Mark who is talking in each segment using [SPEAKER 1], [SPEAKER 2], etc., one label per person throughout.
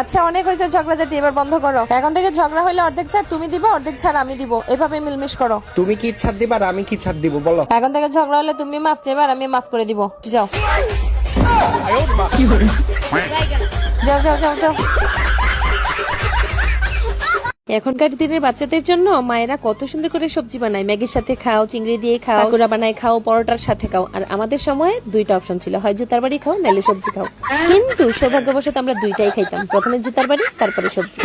[SPEAKER 1] আচ্ছা অনেক হয়েছে ঝগড়াঝাটি এবার বন্ধ করো। এখন থেকে ঝগড়া হলে অর্ধেক ছাড় তুমি দিবা অর্ধেক ছাড় আমি দিব। এভাবে মিলমিশ করো।
[SPEAKER 2] তুমি কি ছাড় দিবা আর আমি কি ছাড় দিব বলো।
[SPEAKER 1] এখন থেকে ঝগড়া হলে তুমি মাফ চাইবে আর আমি মাফ করে দিব। যাও। যাও যাও যাও যাও। এখনকার দিনের বাচ্চাদের জন্য মায়েরা কত সুন্দর করে সবজি বানায়। ম্যাগির সাথে খাও চিংড়ি দিয়ে খাও পাকুড়া বানায় খাও পরোটার সাথে খাও। আর আমাদের সময় দুইটা অপশন ছিল। হয় জুতার বাড়ি খাও নাহলে সবজি খাও। কিন্তু সৌভাগ্যবশত আমরা দুইটাই খাইতাম। প্রথমে জুতার বাড়ি তারপরে সবজি।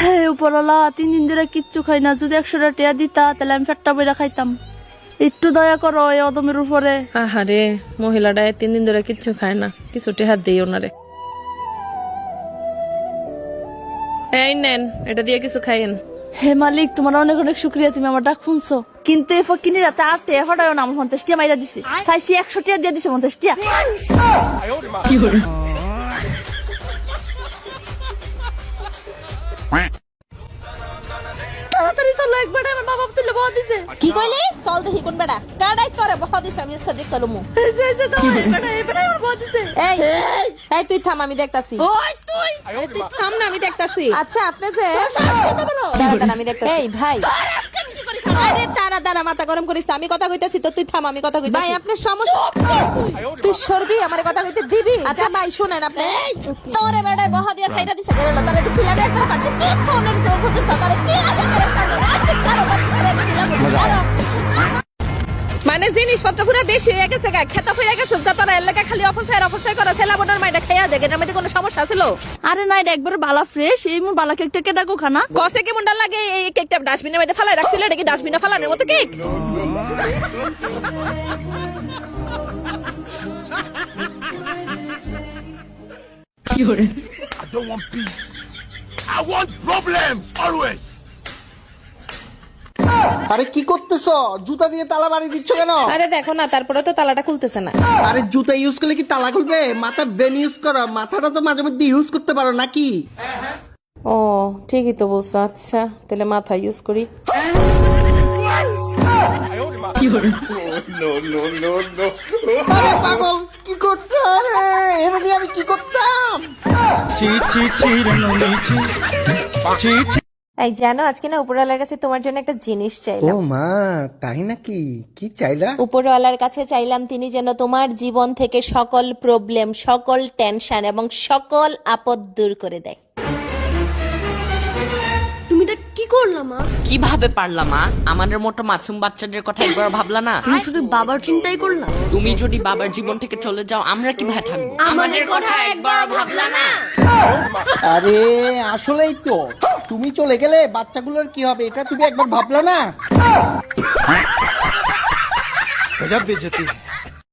[SPEAKER 3] হ্যাঁ উপরওয়ালা তিন দিন ধরে কিচ্ছু খাই না। যদি একশো টিয়া দিতা তাহলে আমি ফেটটা বইরা খাইতাম। একটু দয়া করো এই অদমের উপরে।
[SPEAKER 1] আহারে মহিলাটা তিন দিন ধরে কিচ্ছু খায় না। কিছু টেহার দিই ওনারে এই নেন এটা দিয়ে কিছু খাইয়েন।
[SPEAKER 3] হে মালিক তোমার অনেক অনেক শুক্রিয়া তুমি আমার ডাক শুনছো কিন্তু এই ফকিনি রাতে আর টিয়া না আমার পঞ্চাশ টিয়া মাইরা দিছে। চাইছি একশো টিয়া দিয়ে দিছে পঞ্চাশ টিয়া। তাড়াতাড়ি আমার বাবা তুলে বাবা দিছে।
[SPEAKER 1] কি কইলি? চল দেখি কোন কাডাই তোরে বহ দিছ আমি আজকে দেখতে লমু।
[SPEAKER 3] এই যে, এই যে, এবারে আমার বাবা দিছে।
[SPEAKER 1] এই এই। তুই থাম আমি দেখতাছি।
[SPEAKER 3] ওই তুই।
[SPEAKER 1] এই, তুই থাম না আমি দেখতাছি। আচ্ছা আপনি যে আমি দেখতাছি। এই ভাই। আরে দাঁড়া দাঁড়া মাথা গরম করিস আমি কথা কইতাছি তো তুই থাম আমি কথা কইতাছি। ভাই আপনার সমস্যা তুই। সরবি আমার কথা কইতে দিবি? আচ্ছা ভাই শুনেন আপনি। তোরে বেড়ে বহ দিয়া সাইডা দিছে গেল তোরে একটু খিলা দে তোর পাটি কি ফোনের তোরে কি জিনিসপত্র পুরো বেশি হয়ে গেছে গা খেতা হয়ে গেছে যা তোরা এলাকা খালি অপচয় অপচয় করা ছেলা বোনের মাইটা খাইয়া দেখে এটার মধ্যে কোনো সমস্যা ছিল
[SPEAKER 3] আরে না এটা একবার বালা ফ্রেশ এই বালা কেকটা কে ডাকো খানা
[SPEAKER 1] কসে কি মুন্ডা লাগে এই কেকটা ডাস্টবিনের মধ্যে ফেলাই রাখছিল এটা কি ডাস্টবিনে ফেলানোর মতো cake
[SPEAKER 4] I don't want peace. I want problems always.
[SPEAKER 2] আরে কি করতেছো? জুতা দিয়ে তালা বাড়ি দিচ্ছ কেন?
[SPEAKER 1] আরে দেখো না তারপরে তো তালাটা খুলতেছে না।
[SPEAKER 2] আরে জুতা ইউজ করলে কি তালা খুলবে? মাথা ব্রেন ইউজ করো মাথাটা তো মাঝে মধ্যে ইউজ করতে পারো নাকি?
[SPEAKER 1] ও ঠিকই তো বলছো আচ্ছা তাহলে মাথা ইউজ করি।
[SPEAKER 2] আরে পাগল কি করছ? আরে এর আমি কি করতাম?
[SPEAKER 1] এই জানো আজকে না উপরওয়ালার কাছে তোমার জন্য একটা জিনিস চাইলাম।
[SPEAKER 2] ও মা তাই নাকি? কি চাইলা?
[SPEAKER 1] উপরওয়ালার কাছে চাইলাম তিনি যেন তোমার জীবন থেকে সকল প্রবলেম সকল টেনশন এবং সকল আপদ দূর করে দেয়।
[SPEAKER 3] তুমি এটা কি করলা মা?
[SPEAKER 5] কীভাবে পারলা মা? আমাদের মতো মাসুম বাচ্চাদের কথা একবার ভাবলা না?
[SPEAKER 3] তুমি শুধু বাবার চিন্তাই করলা?
[SPEAKER 5] তুমি যদি বাবার জীবন থেকে চলে যাও আমরা কীভাবে থাকব? আমাদের কথা একবার ভাবলা না।
[SPEAKER 2] আরে আসলেই তো। তুমি চলে গেলে বাচ্চাগুলোর কি হবে? এটা তুমি একবার ভাবলা না?